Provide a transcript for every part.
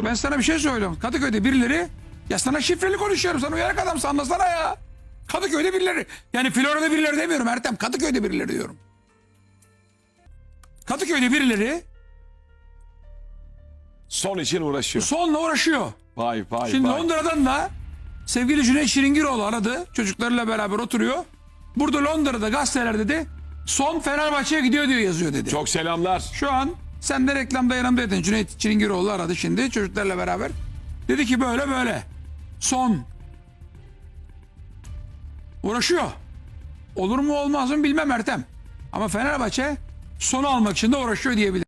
olur. Ben sana bir şey söylüyorum. Kadıköy'de birileri ya sana şifreli konuşuyorum. Sen uyanık adamsın anlasana ya. Kadıköy'de birileri. Yani Florya'da birileri demiyorum Ertem. Kadıköy'de birileri diyorum. Kadıköy'de birileri Son için uğraşıyor. sonla uğraşıyor. Vay vay Şimdi vay. Londra'dan da sevgili Cüneyt Şiringiroğlu aradı. Çocuklarıyla beraber oturuyor. Burada Londra'da gazetelerde de son Fenerbahçe'ye gidiyor diyor yazıyor dedi. Çok selamlar. Şu an sen de reklamda yanımdaydın. Cüneyt Çilingiroğlu aradı şimdi çocuklarla beraber. Dedi ki böyle böyle. Son. Uğraşıyor. Olur mu olmaz mı bilmem Ertem. Ama Fenerbahçe sonu almak için de uğraşıyor diyebilirim.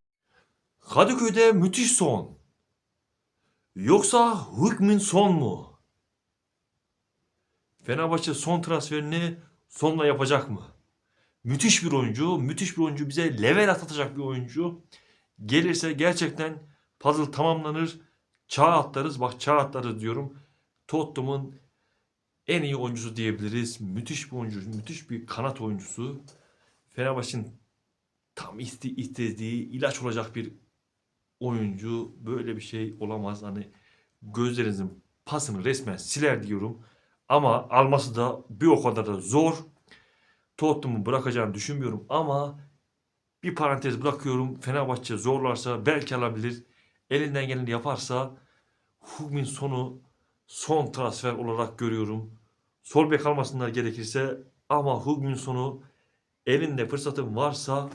Kadıköy'de müthiş son. Yoksa hükmün son mu? Fenerbahçe son transferini sonla yapacak mı? Müthiş bir oyuncu, müthiş bir oyuncu bize level atlatacak bir oyuncu. Gelirse gerçekten puzzle tamamlanır. Çağ atlarız. Bak çağ atlarız diyorum. Tottenham'ın en iyi oyuncusu diyebiliriz. Müthiş bir oyuncu, müthiş bir kanat oyuncusu. Fenerbahçe'nin tam iste, istediği ilaç olacak bir oyuncu böyle bir şey olamaz. Hani gözlerinizin pasını resmen siler diyorum. Ama alması da bir o kadar da zor. Tottenham'ı bırakacağını düşünmüyorum ama bir parantez bırakıyorum. Fenerbahçe zorlarsa belki alabilir. Elinden geleni yaparsa Hugmin sonu son transfer olarak görüyorum. Sol bek almasınlar gerekirse ama Hugmin sonu elinde fırsatın varsa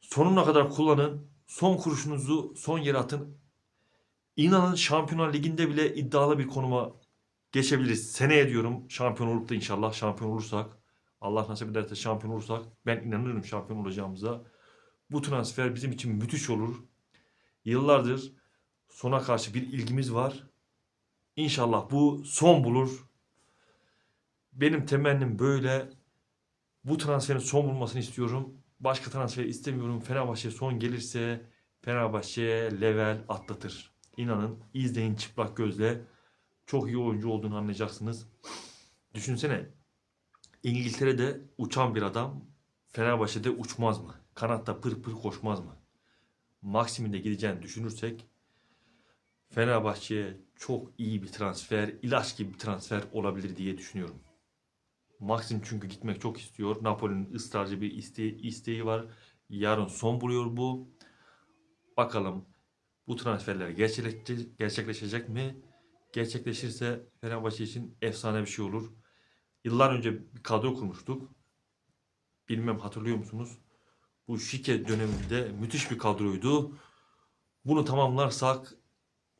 sonuna kadar kullanın. Son kuruşunuzu son yere atın. İnanın Şampiyonlar Ligi'nde bile iddialı bir konuma geçebiliriz. Seneye diyorum şampiyon olup da inşallah şampiyon olursak Allah nasip ederse şampiyon olursak ben inanırım şampiyon olacağımıza. Bu transfer bizim için müthiş olur. Yıllardır sona karşı bir ilgimiz var. İnşallah bu son bulur. Benim temennim böyle. Bu transferin son bulmasını istiyorum. Başka transfer istemiyorum. Fenerbahçe son gelirse Fenerbahçe level atlatır. İnanın izleyin çıplak gözle. Çok iyi oyuncu olduğunu anlayacaksınız. Düşünsene İngiltere'de uçan bir adam Fenerbahçe'de uçmaz mı? Kanatta pır pır koşmaz mı? Maksiminde gideceğini düşünürsek Fenerbahçe'ye çok iyi bir transfer, ilaç gibi bir transfer olabilir diye düşünüyorum. Maxim çünkü gitmek çok istiyor. Napoli'nin ısrarcı bir isteği, isteği var. Yarın son buluyor bu. Bakalım bu transferler gerçekleşecek, gerçekleşecek mi? Gerçekleşirse Fenerbahçe için efsane bir şey olur. Yıllar önce bir kadro kurmuştuk. Bilmem hatırlıyor musunuz? Bu şike döneminde müthiş bir kadroydu. Bunu tamamlarsak,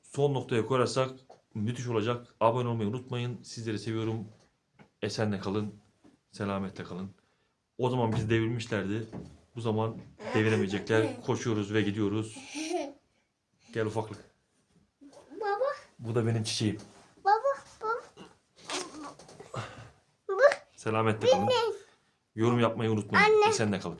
son noktaya koyarsak müthiş olacak. Abone olmayı unutmayın. Sizleri seviyorum. Esenle kalın, selametle kalın. O zaman bizi devirmişlerdi. Bu zaman deviremeyecekler. Koşuyoruz ve gidiyoruz. Gel ufaklık. Baba, Bu da benim çiçeğim. baba, baba. Selametle kalın. Yorum yapmayı unutmayın. Anne. Esenle kalın.